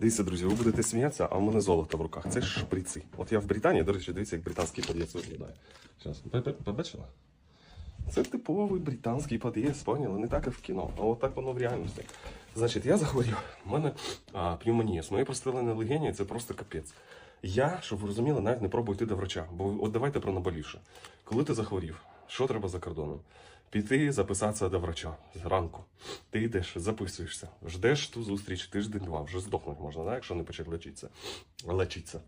Дивіться, друзі, ви будете сміятися, а в мене золото в руках. Це шприци. От я в Британії, до речі, дивіться, як британський під'їзд виглядає. Зараз, побачила? Це типовий британський під'їзд, поняли? Не так, як в кіно, а от так воно в реальності. Значить, я захворів. У мене а, пневмонія. З моєю простреленою легені це просто капець. Я, щоб ви розуміли, навіть не пробую йти до врача. Бо от давайте про наболівше. Коли ти захворів, що треба за кордоном? Піти записатися до врача зранку. Ти йдеш, записуєшся, ждеш ту зустріч тиждень-два, вже здохнути можна, да, якщо не почать лечитися. лечитися.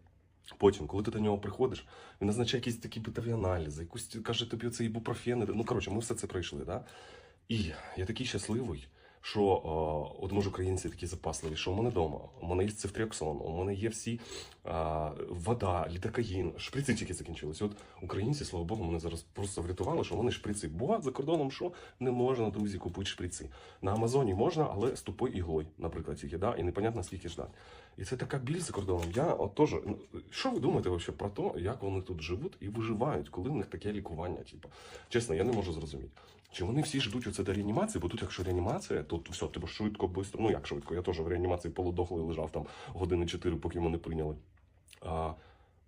Потім, коли ти до нього приходиш, він назначає якісь такі битові аналізи, якусь каже тобі це ібупрофени. Ну коротше, ми все це пройшли. Да? І я такий щасливий, що о, от може українці такі запасливі, що у мене вдома, у мене є цифтріоксон, у мене є всі а, вода, літакаїн, шприци тільки закінчилися. От українці, слава Богу, мене зараз просто врятували, що вони шприци. Бо за кордоном що не можна, друзі, купити шприци. На Амазоні можна, але з тупою іглою, наприклад, тільки, да? і непонятно скільки ждати. І це така біль за кордоном. Я от теж, ну, що ви думаєте вообще про те, як вони тут живуть і виживають, коли в них таке лікування? Типу? Чесно, я не можу зрозуміти. Чи вони всі ждуть оце до реанімації, бо тут, якщо реанімація, то все, тебе швидко, швидко, ну як швидко, я теж в реанімації полудохлий лежав там години 4, поки мене прийняли. А,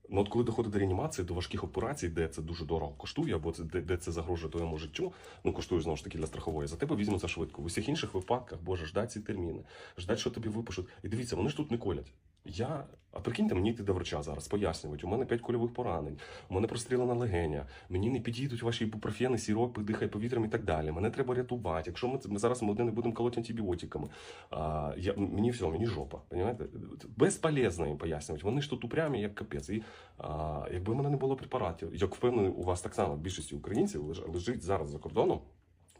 ну от коли доходить до реанімації, до важких операцій, де це дуже дорого коштує, або це, де, де це загрожує твоєму життю, ну коштує знову ж таки для страхової, за тебе візьмуться швидко. В усіх інших випадках, боже, ждать ці терміни, ждать, що тобі випишуть. І дивіться, вони ж тут не колять. Я, а прикиньте, мені йти до врача зараз, пояснюють, у мене 5 кульових поранень, у мене прострілена легеня, мені не підійдуть ваші ібупрофени, сіропи, дихай повітрям і так далі. Мене треба рятувати. Якщо ми, ми зараз ми не будемо колоти антибіотиками, а, я, мені все, мені жопа. Понимаєте? Безполезно їм пояснювати. Вони ж тут упрямі, як капець. І а, якби в мене не було препаратів, як впевнений, у вас так само більшості українців леж- лежить зараз за кордоном.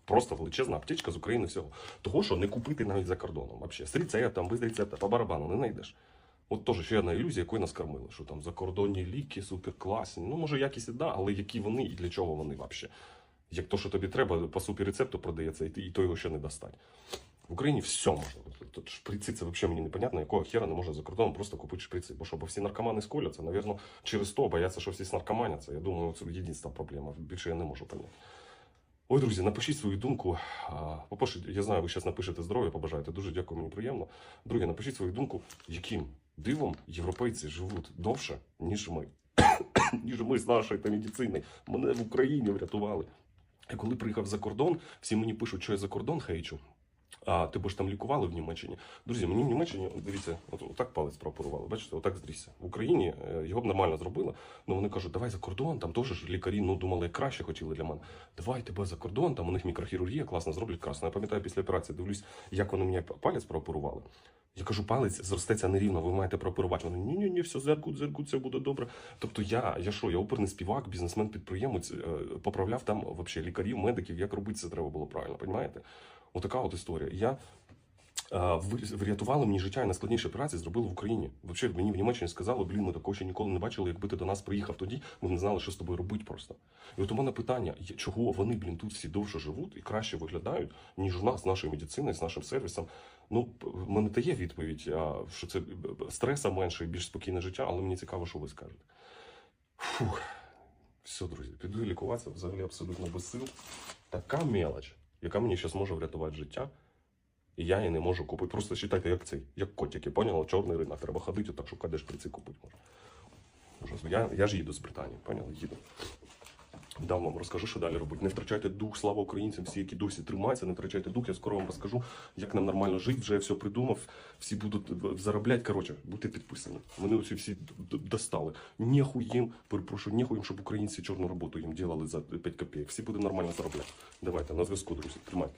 Просто величезна аптечка з України всього. Того, що не купити навіть за кордоном. Вообще. З рецептом, без рецепта, по барабану не знайдеш. От теж ще одна ілюзія, якою нас кормили, що там закордонні ліки суперкласні. Ну, може, якісь і да, але які вони і для чого вони взагалі? Як то, що тобі треба, по супі рецепту продається, і, ти, і то його ще не достать. В Україні все можна. Тут шприци це взагалі мені непонятно, якого хера не можна за кордоном просто купити шприци. Бо що, бо всі наркомани сколяться, навірно, через то бояться, що всі снаркоманяться. Я думаю, це єдина проблема. Більше я не можу поняти. Ой, друзі, напишіть свою думку. По-перше, я знаю, ви зараз напишете здоров'я, побажаєте. Дуже дякую, мені приємно. Друге, напишіть свою думку, яким дивом європейці живуть довше, ніж ми. ніж ми з нашої та медицини. Мене в Україні врятували. Я коли приїхав за кордон, всі мені пишуть, що я за кордон хейчу. А тебе ж там лікували в Німеччині. Друзі, мені в Німеччині, дивіться, от, отак палець прооперували. Бачите, отак здрісся. В Україні е, його б нормально зробили. Ну вони кажуть, давай за кордон, там теж ж лікарі ну, думали, краще хотіли для мене. Давай тебе за кордон, там у них мікрохірургія класно зроблять красно. Я пам'ятаю, після операції дивлюсь, як вони мені палець прооперували. Я кажу, палець зростеться нерівно, ви маєте прооперувати. Вони ні, ні, ні, все зергут, зергут, все буде добре. Тобто я, я що, я оперний співак, бізнесмен, підприємець, е, поправляв там вообще лікарів, медиків, як робити це треба було правильно, розумієте? Отака от історія. Я а, ви- врятували мені життя і найскладніші операції зробили в Україні. Взагалі, мені в Німеччині сказали, блін, ми такого ще ніколи не бачили. Якби ти до нас приїхав тоді, ми не знали, що з тобою робити просто. І от у мене питання: чого вони, блін, тут всі довше живуть і краще виглядають, ніж у нас з нашою медициною, з нашим сервісом. Ну, мене та є відповідь, що це стреса менше і більш спокійне життя, але мені цікаво, що ви скажете. Фух. Все, друзі, піду лікуватися взагалі абсолютно без сил. Така мелоч, яка мені зараз може врятувати життя. І я її не можу купити. Просто вважайте, як цей, як котики, поняли? Чорний ринок. Треба ходити, так шукати, де шприці купити можна. Я, я ж їду з Британії, поняли? Їду. Дам вам розкажу, що далі робити. Не втрачайте дух, слава українцям, всі, які досі тримаються, не втрачайте дух. Я скоро вам розкажу, як нам нормально жити. Вже я все придумав, всі будуть заробляти. Коротше, будьте підписані. Вони оці всі достали. Нехуй перепрошую, нехуй їм, щоб українці чорну роботу їм ділали за 5 копійок. Всі буде нормально заробляти. Давайте, на зв'язку, друзі. Тримайте.